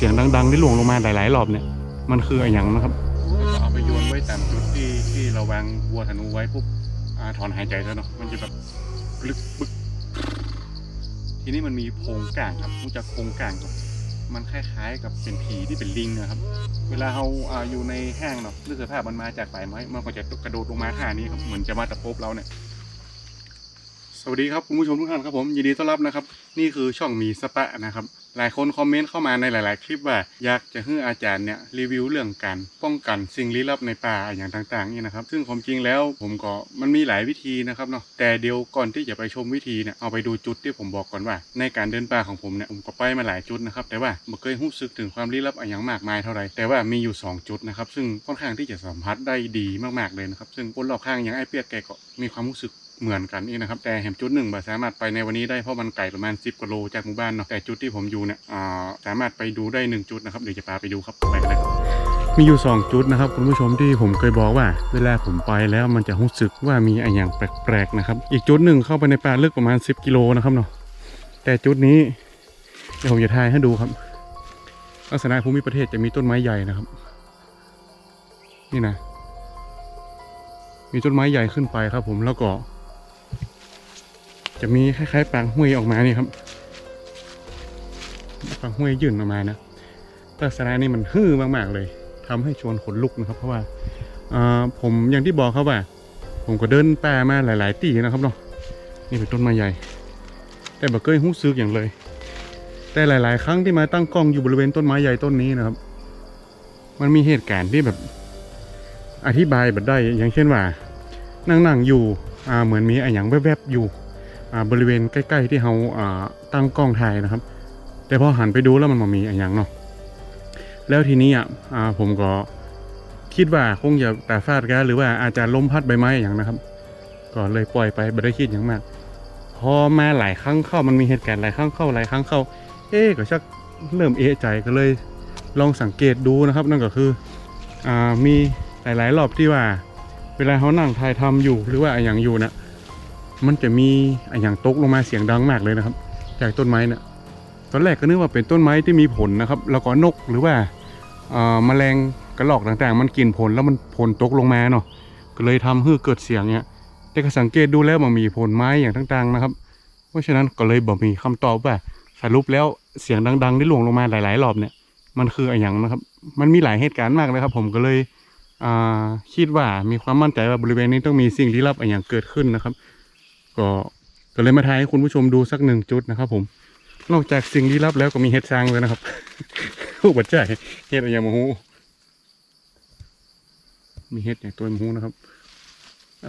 เสียงดังๆที่หลวงลงมาหลายๆรอบเนี่ย มันคืออะไรอย่างนะครับก็เอาไปโยนไว้ตามจุดที่ที่เราวางวัวธนูไว้ปุ๊บอถอนหายใจแล้วเนาะมันจะแบบลึกบึกทีนี้มันมีโพงกลางครับมันจะโพงกลางกับมันคล้ายๆ กับเป็นผีที่เป็นลิงนะครับ เวลาเราอาอยู่ในห้างเนาะนึกสภาพมันมาจากป่ายไม้มันก็จะกระโดดลงมาท่านี้ครับเหมือนจะมาตะปบเราเนี่ย สวัสดีครับคุณผู้ชมทุกท่านครับผมยินดีต้อนรับนะครับ นี่คือช่องมีสปะนะครับ หลายคนคอมเมนต์เข้ามาในหลาย ๆ คลิปว่า อยากจะให้อาจารย์เนี่ยรีวิวเรื่องการป้องกันสิ่งลี้ลับในป่าอย่างต่าง ๆ นี่นะครับ ซึ่งความจริงแล้วผมก็มันมีหลายวิธีนะครับเนาะแต่เดี๋ยวก่อนที่จะไปชมวิธีเนี่ยเอาไปดูจุดที่ผมบอกก่อนว่า ในการเดินป่าของผมเนี่ยผมก็ไปมาหลายจุดนะครับแต่ว่าไม่เคยรู้สึกถึงความลี้ลับอย่างมากมายเท่าไหร่แต่ว่ามีอยู่สองจุดนะครับซึ่งค่อนข้างที่จะสัมผัสได้ดีมาก ๆ เลยนะครับซึ่งคนรอบข้างอย่างไอ้เปียกแกก็มีความรู้สึก เหมือนกันนี่นะครับแต่แห่งจุดหนึ่งบ่สามารถไปในวันนี้ได้เพราะมันไกลประมาณ 10กิโลจากหมู่บ้านเนาะแต่จุดที่ผมอยู่เนี่ยสามารถไปดูได้หนึ่งจุดนะครับเดี๋ยวจะพาไปดูครับไปกันเลยครับมีอยู่ 2 จุดนะครับคุณผู้ชมที่ผมเคยบอกว่า เวลาผมไปแล้วมันจะรู้สึกว่ามีอะไรอย่างแปลกๆนะครับ อีกจุดหนึ่งเข้าไปในป่าลึกประมาณ 10กิโลนะครับเนาะแต่จุดนี้เดี๋ยวผมจะทายให้ดูครับ ลักษณะภูมิประเทศจะมีต้นไม้ใหญ่นะครับ นี่นะมีต้นไม้ใหญ่ขึ้นไปครับผมแล้วก็ จะมีคล้ายๆปางห้วยออกมานี่ครับปางห้วยยื่นออกมานะลักษณะนี้มันฮื้อมากๆเลยทำให้ชวนขนลุกนะครับ เพราะว่าผมอย่างที่บอกครับว่า ผมก็เดินป่ามาหลาย ๆ ตีนะครับเนาะนี่เป็นต้นไม้ใหญ่ แต่บ่เคยหู้ซึกอย่างเลย แต่หลาย ๆ ครั้งที่มาตั้งกล้องอยู่บริเวณต้นไม้ใหญ่ต้นนี้นะครับ มันมีเหตุการณ์ที่แบบอธิบายแบบได้อย่างเช่นว่า นั่งๆอยู่เหมือนมีอะไรอย่างแวบๆอยู่ บริเวณใกล้ ๆ ที่เขาตั้งกล้องถ่ายนะครับ แต่พอหันไปดูแล้วมันมามีอะไรอย่างเนาะแล้วทีนี้อะผมก็คิดว่าคงจะตาฟาดกันหรือว่าอาจจะล้มพัดใบไม้อย่างนะครับ ก็เลยปล่อยไปไม่ได้คิดอย่างมาก พอมาหลายครั้งเข้ามันมีเหตุการณ์หลายครั้งเข้าหลายครั้งเข้า เอ๊ก็ชักเริ่มเอะใจก็เลยลองสังเกตดูนะครับ นั่นก็คืออมีหลายๆรอบที่ว่า เวลาเขานั่งถ่ายทำอยู่หรือว่าอะไรอย่างอยู่นะ มันจะมีอะไรอย่างตกลงมาเสียงดังมากเลยนะครับ จากต้นไม้นะตอนแรกก็นึกว่าเป็นต้นไม้ที่มีผลนะครับ แล้วก็นกหรือว่าแมลงกระรอกต่างๆ มันกินผลแล้วมันผลตกลงมาเนาะก็เลยทำให้เกิดเสียงเนี้ยแต่ก็สังเกตดูแล้วมันมีผลไม้อย่างต่างๆนะครับ เพราะฉะนั้นก็เลยบอกมีคำตอบว่าสรุปแล้วเสียงดังๆที่หลวงลงมาหลายๆรอบเนี่ยมันคืออะไรอย่างนะครับ มันมีหลายเหตุการณ์มากเลยครับ ผมก็เลยคิดว่ามีความมั่นใจว่าบริเวณนี้ต้องมีสิ่งลี้ลับอะไรอย่างเกิดขึ้นนะครับ ก็ก็เลยมาทายให้คุณผู้ชมดูสักหนึ่งจุดนะครับผม นอกจากสิ่งลี้ลับแล้วก็มีเห็ดช้างเลยนะครับผู้บัดใจเห็ดอะไรอย่างมหูมีเห็ดอย่างตัวมหูนะครับ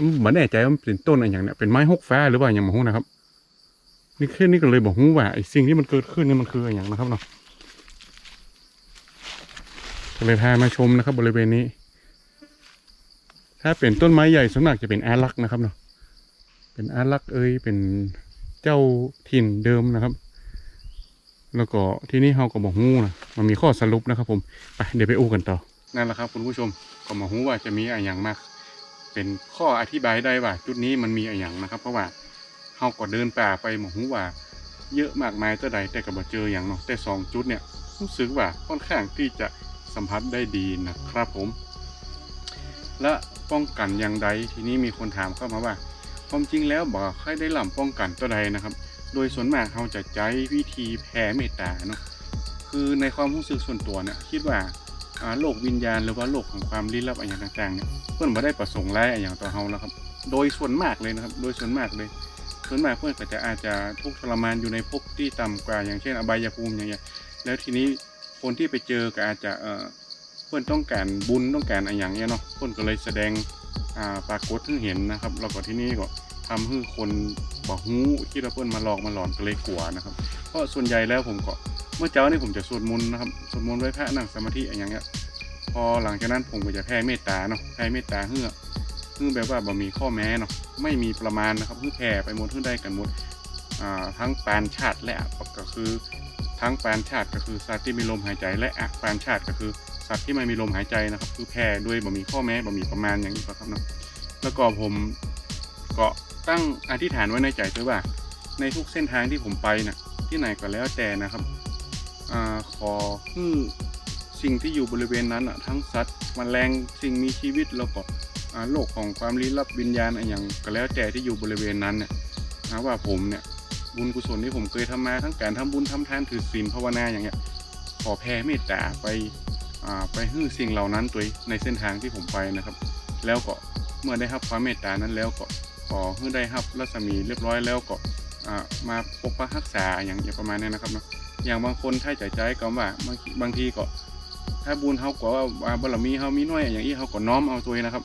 มไม่แน่ใจว่ามันเป็นต้นอะไรอย่างเนี้ยเป็นไม้หกฟ้าหรือว่าอย่างมหูนะครับ นี่แค่นี้ก็เลยบอกหูว่าไอ้สิ่งที่มันเกิดขึ้นนี่มันคืออะไรอย่างนะครับเนาะก็เลยพามาชมนะครับ บริเวณนี้ ถ้าเป็นต้นไม้ใหญ่ส่วนมากจะเป็นอารักนะครับเนาะ เป็นอารักษ์เอ้ยเป็นเจ้าถิ่นเดิมนะครับ แล้วก็ที่นี่เฮาก็บอกงูนะมันมีข้อสรุปนะครับ ผมไปเดี๋ยวไปอู้กันต่อนั่นแหละครับ คุณผู้ชมก็มาหูว่าจะมีอะไรอย่างมาก เป็นข้ออธิบายได้ว่า จุดนี้มันมีอะไรอย่างนะครับ เพราะว่าเฮาก็เดินป่าไปมาหูว่า เยอะมากมายเท่าใดแต่ก็บ่เจออย่างเนาะแต่สองจุดเนี่ยรู้สึกว่าค่อนข้างที่จะสัมผัสได้ดีนะครับผม และป้องกันอย่างใดทีนี้มีคนถามเข้ามาว่า ความจริงแล้วบอกใครได้หล่ำป้องกันตัวใดนะครับ โดยส่วนมากเราจะใช้วิธีแผ่เมตตาเนาะคือในความรู้สึกส่วนตัวเนี่ยคิดว่าโลกวิญญาณหรือว่าโลกของความลี้ลับอะไรอย่างต่างๆเนี่ยเพื่อนม่ได้ประสงค์ร้ายอะไรอย่างต่อเราแล้วครับ โดยส่วนมากเลยนะครับ โดยส่วนมากเลย ส่วนมากเพื่อนก็จะอาจจะทุกข์ทรมานอยู่ในภพที่ต่ำกว่า อย่างเช่นอบายภูมิอย่างเงี้ยแล้วทีนี้คนที่ไปเจอก็อาจจะเออเพื่อนต้องการบุญต้องการอะไรอย่างเงี้ยเนาะเพื่อนก็เลยแสดงอ่าปรากฏให้เห็นนะครับแล้วก็ที่นี่ก็ ทำให้คนบอกหูคิดว่าเพื่นมาหลอกมาหลอนก็เลยกลัวนะครับ เพราะส่วนใหญ่แล้วผมก็เมื่อเช้านี่ผมจะสวดมนต์นะครับสวดมนต์ไว้พระนั่งสมาธิอะไรอย่างเงี้ยพอหลังจากนั้นผมก็จะแผ่เมตตาเนาะแผ่เมตตาเพื่อเพื่อแบบว่าบ่มีข้อแม้เนาะไม่มีประมาณนะครับเพื่อแผ่ไปหมดเพื่อได้กันหมดทั้งปานชาติและก็คือทั้งปานชาติก็คือสัตว์ที่มีลมหายใจ และอะปานชาติก็คือสัตว์ที่ไม่มีลมหายใจนะครับ คือแพร่ด้วยบ่มีข้อแม้บ่มีประมาณอย่างนี้ครับเนาะแล้วก็ผมก็ ตั้งอธิษฐานไว้ในใจด้วยว่า ในทุกเส้นทางที่ผมไปนะที่ไหนก็แล้วแต่นะครับอขอให้สิ่งที่อยู่บริเวณนั้นอะทั้งสัตว์แมลงสิ่งมีชีวิตแล้วก็โลกของความลี้ลับวิญญาณอะไรอย่างก็แล้วแต่ที่อยู่บริเวณนั้นเนี่ยนะว่าผมเนี่ยบุญกุศลที่ผมเคยทำมาทั้งการทำบุญทำทานถือศีลภาวนาอย่างเงี้ยขอแผ่เมตตาไปไปให้สิ่งเหล่านั้นตัวในเส้นทางที่ผมไปนะครับ แล้วก็เมื่อได้รับความเมตตานั้นแล้วก็ อให้ได้รับรัศมีเรียบร้อยแล้วก็มาปกปักรักษาอย่างอย่างประมาณนี้นะครับเนาะอย่างบางคนถ้าใจใจก็ว่าบางบางทีก็ ถ้าบุญเขาก็ว่าว่าบารมีเขามีน้อยอย่างนี้เขาก็น้อมเอาตัวนะครับ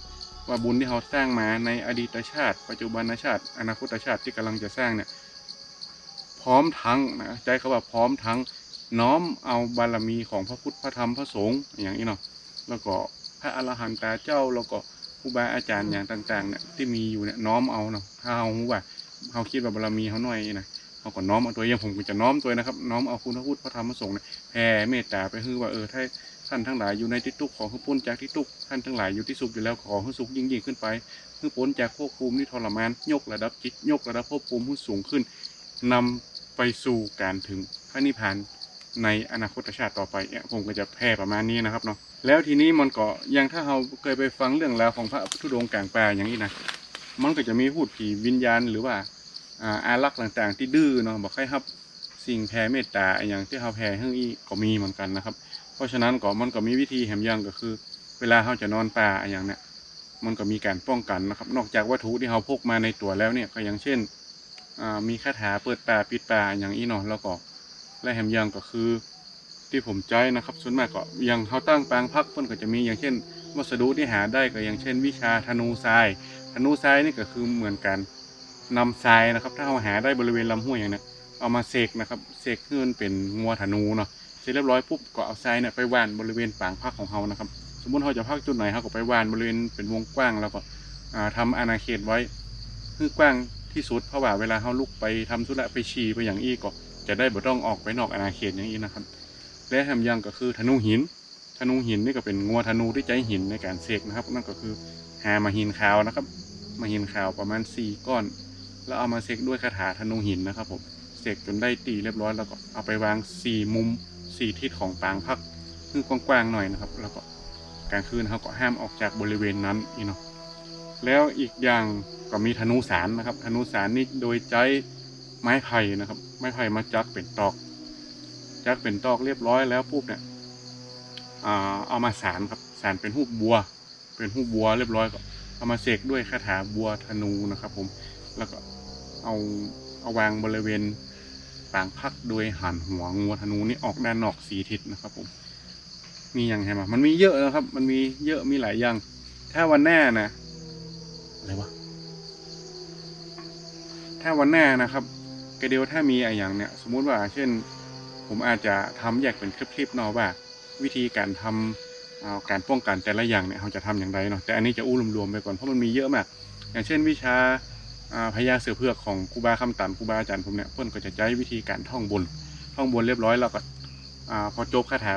ว่าบุญที่เขาสร้างมาในอดีตชาติ ปัจจุบันชาติ อนาคตชาติที่กำลังจะสร้างเนี่ยพร้อมทั้งนะใจเขาว่าพร้อมทั้งน้อมเอาบารมีของพระพุทธพระธรรมพระสงฆ์อย่างนี้เนาะแล้วก็พระอรหันตาเจ้าแล้วก็ รูบาอาจารย์อย่างต่างๆเนี่ยที่มีอยู่เนี่ยน้อมเอาเนาะถ้าเขารู้ว่าเขาคิดว่าบารมีเขาน้อยนะเขาก็น้อมเอาตัวอย่างผมก็จะน้อมตัวนะครับ น้อมเอาคุณพระพุทธพระธรรมพระสงฆ์เนี่ยแผ่เมตตาไปคือว่าเออถ้าท่านทั้งหลายอยู่ในที่ทุกข์ขอให้พ้นจากที่ทุกข์ท่านทั้งหลายอยู่ที่สุขอยู่แล้วขอให้สุขยิ่งยิ่งขึ้นไปเพื่อพ้นจากภพภูมิที่ทรมานยกระดับจิตยกระดับภพภูมิให้สูงขึ้นนำไปสู่การถึงพระนิพพานในอนาคตชาติต่อไปเนี่ยผมก็จะแพร่ประมาณนี้นะครับเนาะ แล้วทีนี้มันก็อยังถ้าเราเคยไปฟังเรื่องราวของพระพุทธดงค์กลางป่าอย่างนี้นะมันก็จะมีพูดผีวิญญาณหรือว่าอาอารักษ์ต่างๆ ที่ดื้อเนาะบอกให้ครับสิ่งแผ่เมตตาอย่างที่เราแผ่ให้อีกก็มีเหมือนกันนะครับ เพราะฉะนั้นก็มันก็มีวิธีแหมยังก็คือ เวลาเขาจะนอนป่าอย่างเนี้ยมันก็มีการป้องกันนะครับ นอกจากวัตถุที่เขาพกมาในตัวแล้วเนี่ยก็อย่างเช่นมีคาถาเปิดป่าปิดป่าอย่างนี้เนาะแล้วก็และแหมยังก็คือ ที่ผมใจนะครับส่วนมากก็อยังเขาตั้งปางพักเพิ่นก็จะมีอย่างเช่น วัสดุที่หาได้ก็อย่างเช่น วิชาธนูทรายธนูทรายนี่ก็คือเหมือนกันนำทรายนะครับ ถ้าเราหาได้บริเวณลำห้วยอย่างนี้เอามาเสกนะครับเสกขึ้นเป็นงัวธนูเนาะเสร็จเรียบร้อยปุ๊บก็เอาทรายเนี่ยไปว่านบริเวณปางพักของเขานะครับ สมมติเขาจะพักจุดไหนเขาก็ไปว่านบริเวณเป็นวงกว้างแล้วก็อ่าทำอาณาเขตไว้คือกว้างที่สุดเพราะว่าเวลาเขาลุกไปทำธุระไปฉี่ไปอย่างอี้ก็จะได้บ่ต้องออกไปนอกอาณาเขตอย่างนี้นะครับ และแถมยังก็คือธนูหิน ธนูหินนี่ก็เป็นงัวธนูที่ใจหินในการเสกนะครับ นั่นก็คือหามาหินขาวนะครับ มาหินขาวประมาณสี่ก้อน แล้วเอามาเสกด้วยคาถาธนูหินนะครับผมเสกจนได้ตีเรียบร้อยแล้วก็เอาไปวางสี่มุมสี่ทิศของปางพักคือกว้างๆหน่อยนะครับ แล้วก็กลางคืนเขาก็ห้ามออกจากบริเวณนั้นอีกเนาะแล้วอีกอย่างก็มีธนูสารนะครับธนูสารนี่โดยใช้ไม้ไผ่นะครับ ไม้ไผ่มาจักเป็นตอก จักเป็นตอกเรียบร้อยแล้วปุ๊บเนี่ยเอามาสารครับสารเป็นหูปบัว เป็นหูปบัวเรียบร้อยก็เอามาเสกด้วยคาถาบัวธนูนะครับ ผมแล้วก็เอาเอาวางบริเวณปางพักโดยหันหัวงัวธนูนี่ออกด้านนอกสีทิศนะครับ ผม มีอย่างไงมามันมีเยอะนะครับ มันมีเยอะมีหลายอย่าง ถ้าวันหน้านะอะไรวะถ้าวันหน้านะครับกระเดียวถ้ามีอะไรอย่างเนี้ยสมมุติว่า เช่น ผมอาจจะทำแยกเป็นคลิปๆเนาะว่า วิธีการทำอ่าการป้องกันแต่ละอย่างเนี่ยเราจะทำอย่างไรเนาะแต่อันนี้จะอู้รวมๆไปก่อนเพราะมันมีเยอะมาก อย่างเช่นวิชาพญาเสือเผือกของครูบาคำตันครูบาอาจารย์ผมเนี่ยเพิ่นก็จะใช้วิธีการท่องบน ท่องบนเรียบร้อยแล้วก็พอจบคาถา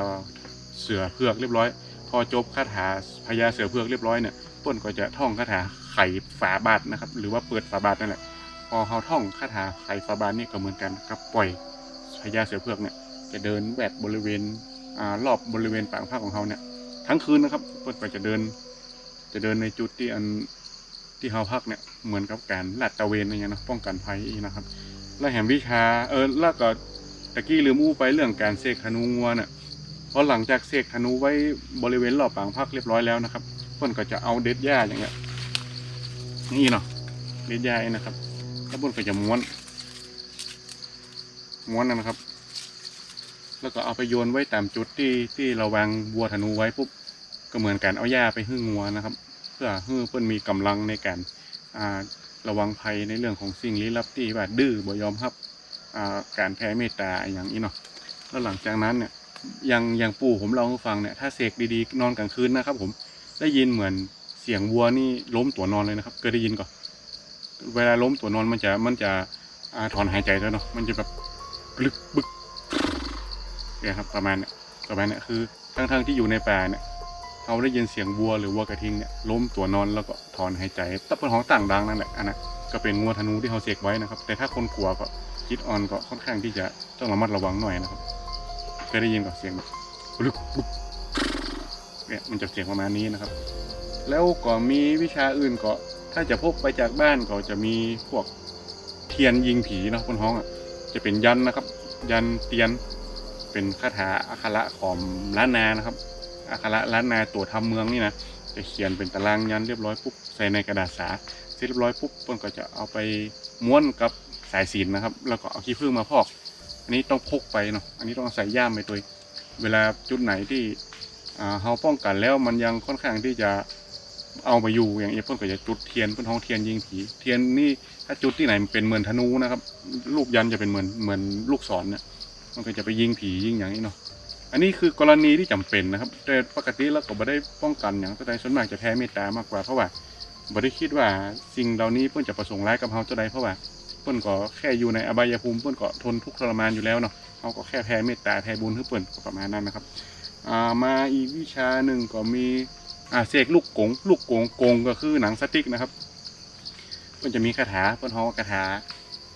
เสือเผือกเรียบร้อย พอจบคาถาพญาเสือเผือกเรียบร้อยเนี่ยเพิ่นก็จะท่องคาถาไขฝาบาทนะครับหรือว่าเปิดฝาบาทนั่นแหละพอเขาท่องคาถาไขฝาบาทนี่ก็เหมือนกันกับปล่อย พญาเสือเผือกเนี่ยจะเดินแวดบริเวณอ่ารอบบริเวณปางภาคของเขาเนี่ยทั้งคืนนะครับเพิ่นก็จะเดิน จะเดินในจุดที่อันที่เขาพักเนี่ยเหมือนกับการลาดตระเวนอะไรเงี้ยนะป้องกันภัยนะครับ แล้วแหมวิชาเออแล้วก็ตะกี้ลืมอู้ไปเรื่องการเสกธนูงัวเนี่ยพอหลังจากเสกธนูไว้บริเวณรอบปางพักเรียบร้อยแล้วนะครับเพื่อนก็จะเอาเด็ดหญ้าอย่างเงี้ยนี่เนาะเด็ดหญ้านี่นะครับแล้วเพื่อนก็จะม้วน ม้วนนะครับ แล้วก็เอาไปโยนไว้ตามจุดที่ที่เราวางวัวธนูไว้ปุ๊บก็เหมือนการเอาหญ้าไปหึ่งงัวนะครับ เพื่อให้เพื่อนมีกำลังในการอ่าระวังภัยในเรื่องของสิ่งลี้ลับที่ว่าดื้อบ่ยอมรับอ่าการแผ่เมตตาอย่างนี้เนาะแล้วหลังจากนั้นเนี่ยย่างย่างปู่ผมเล่าให้ฟังเนี่ยถ้าเสกดีๆ นอนกลางคืนนะครับ ผมได้ยินเหมือนเสียงวัวนี่ล้มตัวนอนเลยนะครับเคยได้ยินก่อนเวลาล้มตัวนอนมันจะมันจะอ่าถอนหายใจแล้วเนาะมันจะแบบ ลึกบึกเนี่ยครับประมาณเนี่ยประมาณเนี่ยคือทั้งๆที่อยู่ในป่าเนี่ยเขาได้ยินเสียงวัวหรือวัวกระทิงเนี่ยล้มตัวนอนแล้วก็ถอนหายใจตับเป็นของต่างดังนั่นแหละอันนั้นก็เป็นงัวธนูที่เขาเสกไว้นะครับ แต่ถ้าคนกลัวก็คิดออนก็ค่อนข้างที่จะต้องระมัดระวังหน่อยนะครับเคยได้ยินกับเสียงลึกปุ๊บเนี่ยมันจะเสียงประมาณนี้นะครับ แล้วก็มีวิชาอื่นก็ถ้าจะพกไปจากบ้านก็จะมีพวกเทียนยิงผีเนาะบนห้องอะ จะเป็นยันนะครับ ยันเตียนเป็นคาถาอักขระของล้านนานะครับอักขระล้านนาตัวทำเมืองนี่นะจะเขียนเป็นตารางยันเรียบร้อยปุ๊บใส่ในกระดาษสาเสร็จเรียบร้อยปุ๊บเพิ่นก็จะเอาไปม้วนกับสายสินนะครับ แล้วก็เอาขี้ผึ้งมาพอก อันนี้ต้องพกไปเนาะอันนี้ต้องใส่ย่ามไปตัวเวลาจุดไหนที่เราป้องกันแล้วมันยังค่อนข้างที่จะ เอามาอยู่อย่างเอเพิ่นก็จะจุดเทียนเป็นห้องเทียนยิงผีเทียนนี่ถ้าจุดที่ไหนมันเป็นเหมือนธนูนะครับลูกยันจะเป็นเหมือนเหมือนลูกศรเนี่ยมันก็จะไปยิงผียิงอย่างนี้เนาะอันนี้คือกรณีที่จำเป็นนะครับ แต่ปกติแล้วก็ไม่ได้ป้องกันอย่างตัวใดส่วนมากจะแพ้เมตตามากกว่าเพราะว่าไม่ได้คิดว่าสิ่งเหล่านี้เพิ่นจะประสงค์ร้ายกับเราตัวใดเพราะว่าเพิ่นก็แค่อยู่ในอบายภูมิเพิ่นก็ทนทุกข์ทรมานอยู่แล้วเนาะเราก็แค่แพ้เมตตาแพ้บุญให้เพิ่นประมาณนั้นนะครับ อ่ามาอีกวิชาหนึ่งก็มี อ่าเสกลูกกงลูกกงกงก็คือหนังสติ๊กนะครับมันจะมีคาถาเปิ้นฮอคาถา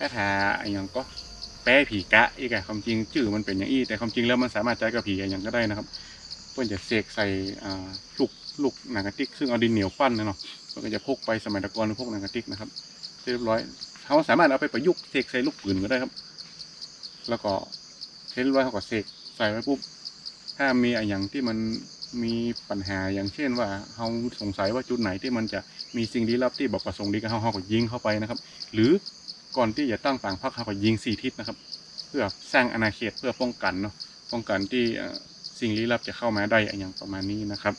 คาถาอะไรอย่างก็แป้ผีกะอีกอะความจริงชื่อมันเป็นอย่างอี้แต่ความจริงแล้วมันสามารถใช้กับผีอย่างก็ได้นะครับเปิ้นจะเสกใส่อ่าลูกลูกหนังกระติกซึ่งเอาดินเหนียวปั้นนะเนาะมันก็จะพกไปสมัยตะกอนหรือพกหนังกระติกนะครับเรียบร้อยเขาสามารถเอาไปประยุกต์เสกใส่ลูกปืนก็ได้ครับ แล้วก็เรียบร้อยเขาก็เสกใส่ไว้ปุ๊บถ้ามีอะไรอย่างที่มัน มีปัญหาอย่างเช่นว่าเราสงสัยว่าจุดไหนที่มันจะมีสิ่งลี้ลับที่บอกประสงค์ดีกับเราเราก็ยิงเข้าไปนะครับ หรือก่อนที่จะตั้งปางพักเราก็ยิงสี่ทิศนะครับ เพื่อสร้างอาณาเขตเพื่อป้องกันเนาะป้องกันที่สิ่งลี้ลับจะเข้ามาได้อย่างประมาณนี้นะครับ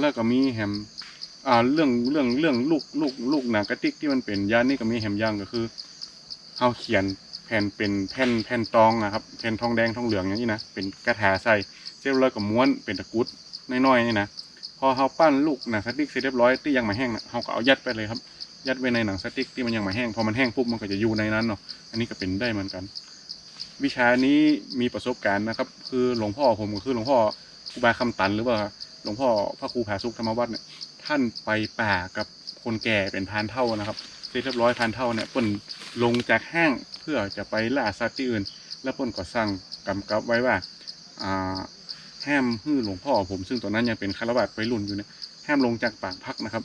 แล้วก็มีแฮมเรื่องเรื่องเรื่องลูกลูกลูกหนังกระติกที่มันเป็นยานนี่ก็มีแฮมย่างก็คือเราเขียนแผ่นเป็นแผ่นแผ่นตองนะครับแผ่นทองแดงทองเหลืองอย่างนี้นะเป็นกระถาใส่ เสร็จแล้วก็ม้วนเป็นตะกุดน้อยๆนี่นะพอเขาปั้นลูกหนังสติ๊กเสร็จเรียบร้อยที่ยังไม่แห้งนะเขาก็เอายัดไปเลยครับ ยัดไว้ในหนังสติ๊กที่มันยังไม่แห้งพอมันแห้งปุ๊บมันก็จะอยู่ในนั้นเนาะอันนี้ก็เป็นได้เหมือนกัน วิชานี้มีประสบการณ์นะครับ คือหลวงพ่อผมก็คือหลวงพ่อครูบาคำตันหรือว่าหลวงพ่อพระครูผาสุกธรรมวัฒน์เนี่ยท่านไปป่ากับคนแก่เป็นพานเท่านะครับเสร็จเรียบร้อยพานเท่าเนี่ยเปิ้นลงจากห้างเพื่อจะไปล่าสัตว์ที่อื่น แล้วเปิ้นก็สั่งกำกับไว้ว่าอ่า ห้ามฮื้อหลวงพ่อผม ซึ่งตอนนั้นยังเป็นคารวะวัยรุ่นอยู่เนี่ยห้ามลงจากปากพักนะครับ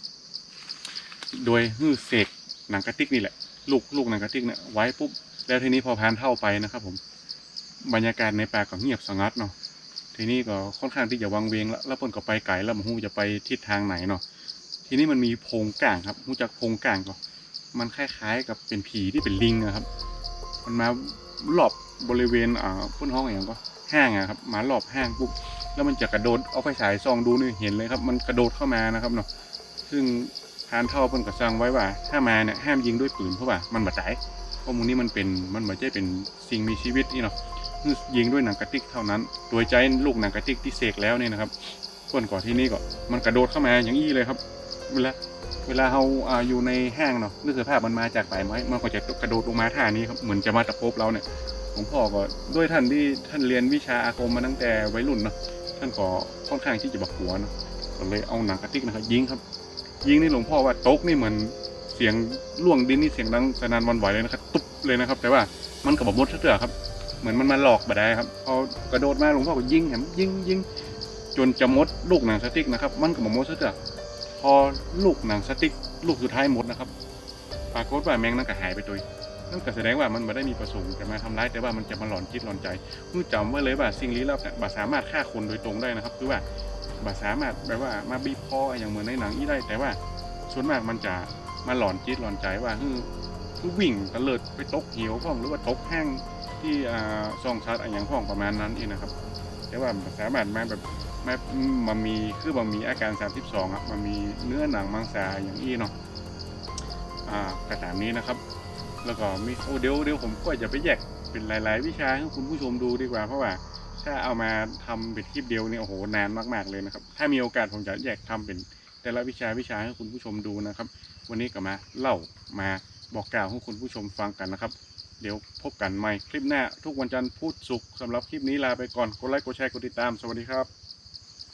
โดยฮื้อเสกหนังกระติกนี่แหละ ลูกลูกหนังกระติกเนี่ยไว้ปุ๊บแล้วทีนี้พอพานเท่าไปนะครับ ผมบรรยากาศในป่าก็เงียบสงัดเนาะทีนี้ก็ค่อนข้างที่จะวังเวงแล้วแล้วเพิ่นก็ไปไกลแล้วมันฮู้จะไปทิศทางไหนเนาะทีนี้มันมีโพงก่างครับฮู้จักโพงก่างก็มันคล้ายๆ กับเป็นผีที่เป็นลิงอะครับ มันมารอบบริเวณอ่าพ้นห้องอย่างก็ ห้างอะครับหมารอบห้างปุ๊บแล้วมันจะกระโดดเอาไฟฉายส่องดูนี่เห็นเลยครับ มันกระโดดเข้ามานะครับเนาะซึ่งพานเท่าเพิ่นก็สั่งไว้ว่า ถ้ามาเนี่ยห้ามยิงด้วยปืนเพราะว่ามันบาดใจเพราะมูนี้มันเป็นมันบาดใจเป็นสิ่งมีชีวิตนี่เนาะยิงด้วยหนังกระติกเท่านั้น โดยใจลูกหนังกระติกที่เสกแล้วเนี่ยนะครับส่วนก่อนที่นี่ก็มันกระโดดเข้ามาอย่างอี้เลยครับ เวลาเวลาเราอยู่ในห้างเนาะนึกสภาพมันมาจากป่าไม้มันก็จะกระโดดลงมาท่านี้ครับเหมือนจะมาตะปบเราเนี่ย หลวงพ่อก็ด้วยท่านที่ท่านเรียนวิชาอาคมมาตั้งแต่วัยรุ่นเนาะท่านก็ค่อนข้างที่จะบักหัวเนาะก็เลยเอาหนังกระติกนะครับ ยิงครับ ยิงนี่หลวงพ่อว่าตกนี่เหมือนเสียงล่วงดินนี่เสียงดังสนั่นวันไหวเลยนะครับ ตุ๊บเลยนะครับ แต่ว่ามันกับบมดเถื่อครับ เหมือนมันมาหลอกบ่ได้ครับพอกระโดดมาหลวงพ่อก็ยิงแหมยิงยิงจนจะมดลูกหนังสติ๊กนะครับ มันกับบมดเถื่อพอลูกหนังสติ๊กลูกสุดท้ายหมดนะครับปรากฏว่าแมงนั่นก็หายไปตัว นั่นก็แสดงว่ามันไม่ได้มีประสงค์จะมาทำร้ายแต่ว่ามันจะมาหลอนคิดหลอนใจเมื่อจำไว้เลยว่าสิ่งลี้ลับเนี่ยบาสามารถฆ่าคนโดยตรงได้นะครับ คือว่าบาสามารถแบบว่ามาบีบคออย่างเหมือนในหนังอีได้ แต่ว่าส่วนมากมันจะมาหลอนจิตหลอนใจว่าคือคือวิ่งตะเลิดไปตกเหวพ่องหรือว่าตกแห้งที่อ่าซองชัดอะไรอย่างพ่องประมาณนั้นเองนะครับ แต่ว่าสามารถมาแบบมามามีคือบ่มีอาการ 32ครับมันมีเนื้อหนังมังสาอย่างอี้เนาะอ่ากระตามนี้นะครับ แล้วก็มีโอ้เดี๋ยวเดี๋ยวผมก็จะไปแยกเป็นหลาย ๆ วิชาให้คุณผู้ชมดูดีกว่า เพราะว่า ถ้าเอามาทำเป็นคลิปเดียวเนี่ยโอ้โหนานมาก ๆ เลยนะครับ ถ้ามีโอกาสผมจะแยกทำเป็นแต่ละวิชาวิชาให้คุณผู้ชมดูนะครับ วันนี้ก็มาเล่ามาบอกกล่าวให้คุณผู้ชมฟังกันนะครับ เดี๋ยวพบกันใหม่คลิปหน้า ทุกวันจันทร์พุธศุกร์สำหรับคลิปนี้ลาไปก่อนกดไลค์กดแชร์กดติดตามสวัสดีครับ